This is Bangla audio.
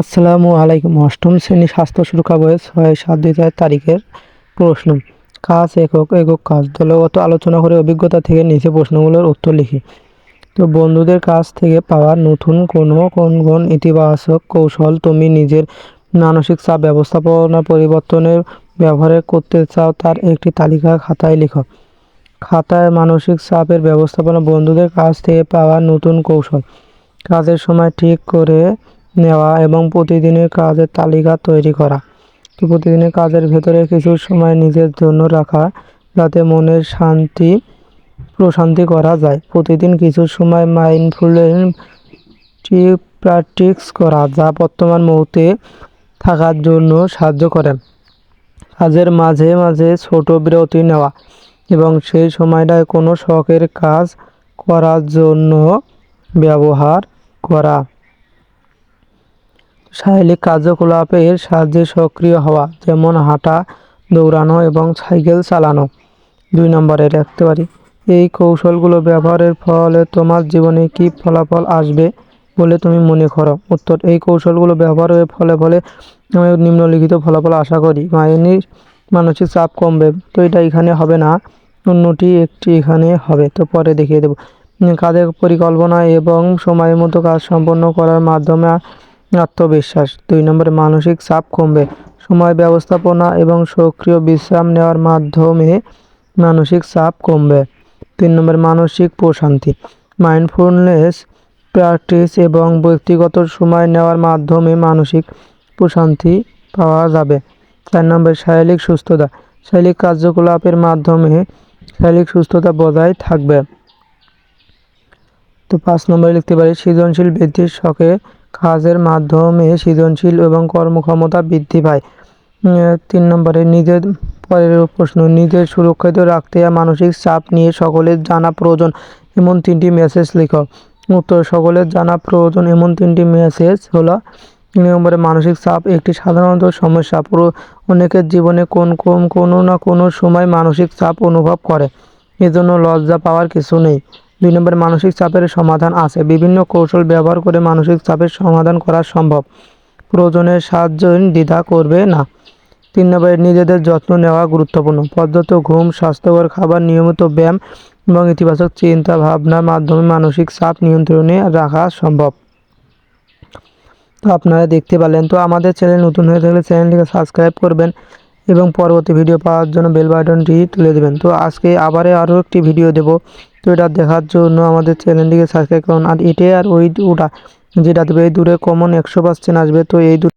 আসসালামু আলাইকুম। অষ্টম শ্রেণি স্বাস্থ্য সুরক্ষা বইয়ের ছয় সাত দুই তারিখের প্রশ্ন। কাজ একক একক কাজ। দলগত আলোচনা করে অভিজ্ঞতা থেকে নিচে প্রশ্নগুলোর উত্তর লিখি। তো বন্ধুদের কাছ থেকে পাওয়া নতুন কোনো, কোন কোন ইতিবাচক কৌশল তুমি নিজের মানসিক চাপ ব্যবস্থাপনা পরিবর্তনের ব্যবহার করতে চাও তার একটি তালিকা খাতায় লিখো। খাতায় মানসিক চাপের ব্যবস্থাপনা বন্ধুদের কাছ থেকে পাওয়া নতুন কৌশল। কাজের সময় ঠিক করে নেওয়া এবং প্রতিদিনের কাজের তালিকা তৈরি করা। প্রতিদিনের কাজের ভেতরে কিছু সময় নিজের জন্য রাখা যাতে মনের শান্তি, প্রশান্তি করা যায়। প্রতিদিন কিছু সময় মাইন্ডফুলনেস প্র্যাকটিস করা যা বর্তমান মুহূর্তে থাকার জন্য সাহায্য করে। কাজের মাঝে মাঝে ছোট বিরতি নেওয়া এবং সেই সময়টায় কোনো শখের কাজ করার জন্য ব্যবহার করা। শারীরিক কার্যকলাপের সাহায্যে সক্রিয় হওয়া, যেমন হাঁটা, দৌড়ানো এবং সাইকেল চালানো। দুই নম্বরে রাখতে পারি এই কৌশলগুলো ব্যবহারের ফলে তোমার জীবনে কী ফলাফল আসবে বলে তুমি মনে করো? উত্তর, এই কৌশলগুলো ব্যবহারের ফলে ফলে আমি নিম্নলিখিত ফলাফল আশা করি। মাইনি মানসিক চাপ কমবে, তো এটা এখানে হবে না। অন্যটি একটি এখানে হবে, তো পরে দেখিয়ে দেবো। কাজের পরিকল্পনা এবং সময় মতো কাজ সম্পন্ন করার মাধ্যমে আত্মবিশ্বাস। দুই নম্বরে মানসিক চাপ কমবে। সময় ব্যবস্থাপনা এবং সক্রিয় বিশ্রাম নেওয়ার মাধ্যমে মানসিক চাপ কমবে। তিন নম্বর মানসিক প্রশান্তি। মাইন্ডফুলনেস প্র্যাকটিস এবং ব্যক্তিগত সময় নেওয়ার মাধ্যমে মানসিক প্রশান্তি পাওয়া যাবে। চার নম্বর শারীরিক সুস্থতা। শারীরিক কার্যকলাপের মাধ্যমে শারীরিক সুস্থতা বজায় থাকবে। তো পাঁচ নম্বরে লিখতে পারি, সৃজনশীল বৃদ্ধির শখে কাজের মাধ্যমে সৃজনশীল এবং কর্মক্ষমতা বৃদ্ধি পায়। তিন নম্বরে, নিজের, পরের প্রশ্ন, নিজের সুরক্ষিত রাখতে মানসিক চাপ নিয়ে সকলের জানা প্রয়োজন, এমন তিনটি মেসেজ লিখো। উত্তর, সকলের জানা প্রয়োজন, এমন তিনটি মেসেজ হলো, তিন নম্বরে, মানসিক চাপ একটি সাধারণত সমস্যা। পুরো অনেকের জীবনে কোন কোন, কোনো না কোনো সময় মানসিক চাপ অনুভব করে। এজন্য লজ্জা পাওয়ার কিছু নেই। দুই নম্বরে মানসিক চাপের সমাধান আছে। বিভিন্ন কৌশল ব্যবহার করে মানসিক চাপের সমাধান করা সম্ভব। প্রয়োজনের সাহায্য দ্বিধা করবে না। তিন নম্বরে নিজেদের যত্ন নেওয়া গুরুত্বপূর্ণ। পর্যাপ্ত ঘুম, স্বাস্থ্যকর খাবার, নিয়মিত ব্যায়াম এবং ইতিবাচক চিন্তা ভাবনার মাধ্যমে মানসিক চাপ নিয়ন্ত্রণে রাখা সম্ভব। তো আপনারা দেখতে পারলেন। তো আমাদের চ্যানেল নতুন হয়ে থাকলে চ্যানেলটিকে সাবস্ক্রাইব করবেন। এবং পরবর্তী ভিডিও পাওয়ার জন্য বেল বাটনটি তুলে দেবেন। তো আজকে আবারে আরও একটি ভিডিও দেব। তো এটা দেখার জন্য আমাদের চ্যানেলটিকে সাবস্ক্রাইব করুন। আর এটাই আর ওই ওটা যেটা দেবে এই দূরে কমন একশো পার্সেন্ট আসবে। তো এই